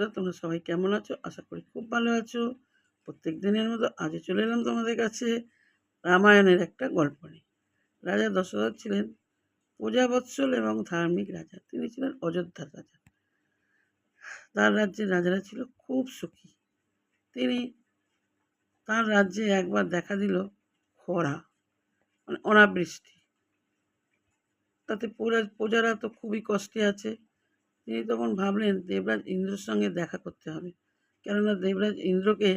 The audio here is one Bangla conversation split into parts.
বন্ধুরা, তোমরা সবাই কেমন আছো? আশা করি খুব ভালো আছো। প্রত্যেক দিনের মতো আজও চলে এলাম তোমাদের কাছে রামায়ণের একটা গল্প নিয়ে। রাজা দশরথ ছিলেন প্রজাবৎসল এবং ধার্মিক রাজা। তিনি ছিলেন অযোধ্যার রাজা। তার রাজ্যের রাজারা ছিল খুব সুখী। তিনি তার রাজ্যে একবার দেখা দিল খরা মানে অনাবৃষ্টি। তাতে প্রজারা তো খুবই কষ্টে আছে। তিনি তখন ভাবলেন দেবরাজ ইন্দ্রর সঙ্গে দেখা করতে হবে। কেননা দেবরাজ ইন্দ্রকে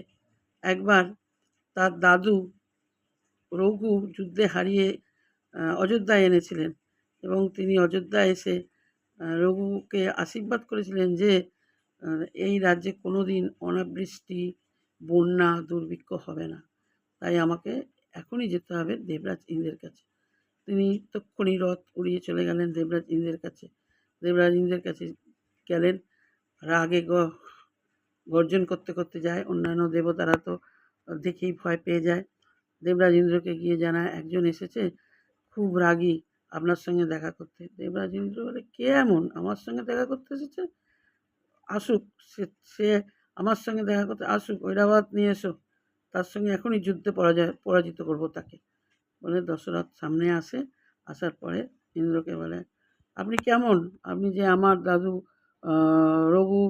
একবার তার দাদু রঘু যুদ্ধে হারিয়ে অযোধ্যায় এনেছিলেন এবং তিনি অযোধ্যায় এসে রঘুকে আশীর্বাদ করেছিলেন যে এই রাজ্যে কোনো দিন অনাবৃষ্টি, বন্যা, দুর্ভিক্ষ হবে না। তাই আমাকে এখনই যেতে হবে দেবরাজ ইন্দ্রের কাছে। তিনি তক্ষুনি রথ উড়িয়ে চলে গেলেন দেবরাজ ইন্দ্রের কাছে। দেবরাজ ইন্দ্রের কাছে গেলেন। রাগে গর্জন করতে করতে যায়। অন্যান্য দেবতারা তো দেখেই ভয় পেয়ে যায়। দেবরাজ ইন্দ্রকে গিয়ে জানায় একজন এসেছে, খুব রাগী, আপনার সঙ্গে দেখা করতে। দেবরাজ ইন্দ্র বলে, কে এমন? আমার সঙ্গে দেখা করতে এসেছে? আসুক, সে সে আমার সঙ্গে দেখা করতে, আসুক ঐরাবত নিয়ে এসো। তার সঙ্গে এখনই যুদ্ধে পরাজয়, পরাজিত করব তাকে। বলে দশরথ সামনে আসে। আসার পরে ইন্দ্রকে বলে আপনি কেমন? আপনি যে আমার দাদু রঘু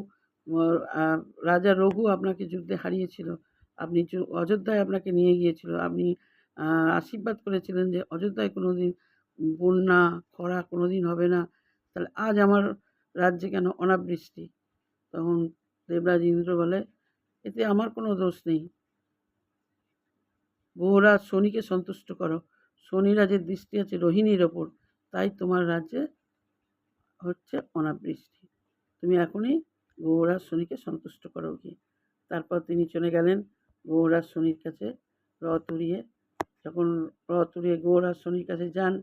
রাজা রঘু আপনাকে যুদ্ধে হারিয়েছিল। আপনি অযোধ্যায় আপনাকে নিয়ে গিয়েছিল। আপনি আশীর্বাদ করেছিলেন যে অযোধ্যায় কোনো দিন বন্যা, খরা কোনো দিন হবে না। তাহলে আজ আমার রাজ্যে কেন অনাবৃষ্টি? তখন দেবরাজ ইন্দ্র বলে, এতে আমার কোনো দোষ নেই। বহুরাজ শনিকে সন্তুষ্ট করো। শনি রাজের দৃষ্টি আছে রোহিণীর ওপর, তাই তোমার রাজ্যে হচ্ছে অনাবৃষ্টি। তুমি এখনই গৌরাজ শনিকে সন্তুষ্ট করো গিয়ে। তারপর তিনি চলে গেলেন গৌরাজ শনির কাছে রথ উড়িয়ে। যখন রথ উড়িয়ে গৌরাজ শনির কাছে যান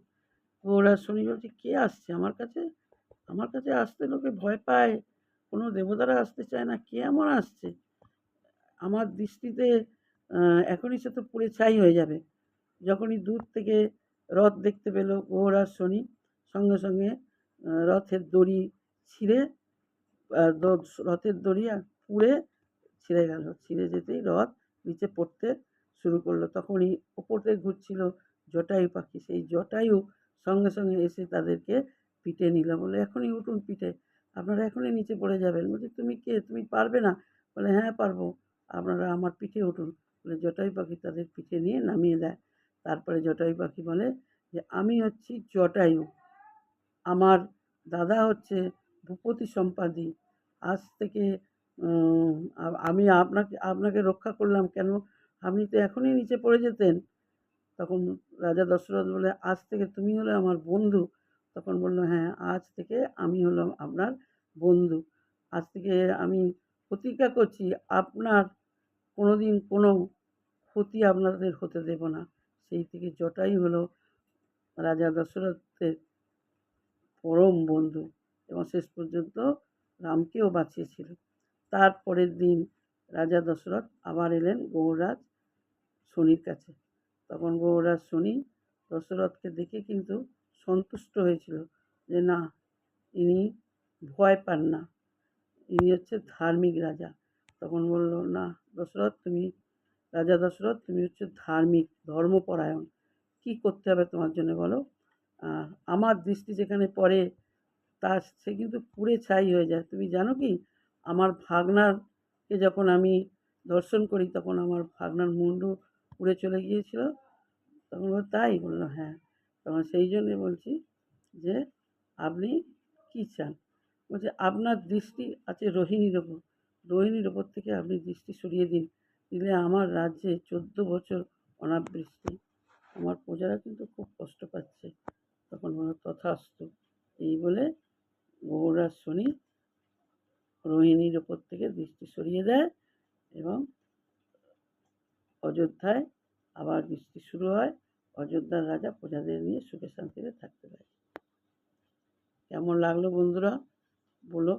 গৌরাজ শনি বলছে, কে আসছে আমার কাছে? আমার কাছে আসতে লোকে ভয় পায়। কোনো দেবতারা আসতে চায় না। কে এমন আসছে? আমার দৃষ্টিতে এখনই সে তো পুড়ে ছাই হয়ে যাবে। যখনই দূর থেকে রথ দেখতে পেল গৌরাজ শনি, সঙ্গে সঙ্গে রথের দড়ি ছিঁড়ে রথের দড়ি পুড়ে ছিঁড়ে গেল। ছিঁড়ে যেতেই রথ নিচে পড়তে শুরু করল। তখনই ওপরে ঘুরছিল জটায়ু পাখি। সেই জটায়ু সঙ্গে সঙ্গে এসে তাদেরকে পিঠে নিল। বলে, এখনই উঠুন পিঠে। আপনারা এখনই নিচে পড়ে যাবেন। বলছি, তুমি কে? তুমি পারবে না? বলে হ্যাঁ পারব। আপনারা আমার পিঠে উঠুন। বলে, জটায়ু পাখি তাদের পিঠে নিয়ে নামিয়ে দেয়। তারপরে জটায়ু পাখি বলে যে, আমি হচ্ছি জটায়ু। আমার দাদা হচ্ছে ভূপতি সম্পাদি। আজ থেকে আমি আপনাকে আপনাকে রক্ষা করলাম। কেন? আপনি তো এখনই নিচে পড়ে যেতেন। তখন রাজা দশরথ বলে, আজ থেকে তুমি হলে আমার বন্ধু। তখন বলল হ্যাঁ আজ থেকে আমি হলাম আপনার বন্ধু। আজ থেকে আমি প্রতিজ্ঞা করছি, আপনার কোনো দিন কোনো ক্ষতি আপনাদের হতে দেব না। সেই থেকে জটাই হলো রাজা দশরথের পরম বন্ধু এবং শেষ পর্যন্ত রামকেও বাঁচিয়েছিল। তারপরের দিন রাজা দশরথ আবার এলেন গৌরাজ শনির কাছে। তখন গৌরাজ শনি দশরথকে দেখে কিন্তু সন্তুষ্ট হয়েছিল যে, না, ইনি ভয় পান না। ইনি হচ্ছে ধার্মিক রাজা। তখন বলল, না, দশরথ, তুমি রাজা দশরথ, তুমি হচ্ছে ধার্মিক, ধর্মপরায়ণ। কী করতে হবে তোমার জন্য বলো? আমার দৃষ্টি যেখানে পড়ে, তা সে কিন্তু পুড়ে ছাই হয়ে যায়। তুমি জানো কি? আমার ভাগনারকে যখন আমি দর্শন করি, তখন আমার ভাগনার মুন্ডু উড়ে চলে গিয়েছিল। তখন বলল তাই বলল হ্যাঁ তখন সেই জন্যে বলছি যে, আপনি কী চান? বলছে, আপনার দৃষ্টি আছে রোহিণীর ওপর। রোহিণীর ওপর থেকে আপনি দৃষ্টি সরিয়ে দিন। দিলে আমার রাজ্যে চোদ্দ বছর অনাবৃষ্টি। আমার প্রজারা কিন্তু খুব কষ্ট পাচ্ছে। তখন বলল তথাস্তু এই বলে গৌরাজ শনি রোহিণীর ওপর থেকে দৃষ্টি সরিয়ে দেয় এবং অযোধ্যায় আবার বৃষ্টি শুরু হয়। অযোধ্যার রাজা প্রজাদের নিয়ে সুখে শান্তিতে থাকতে পারে। কেমন লাগল বন্ধুরা? বলো।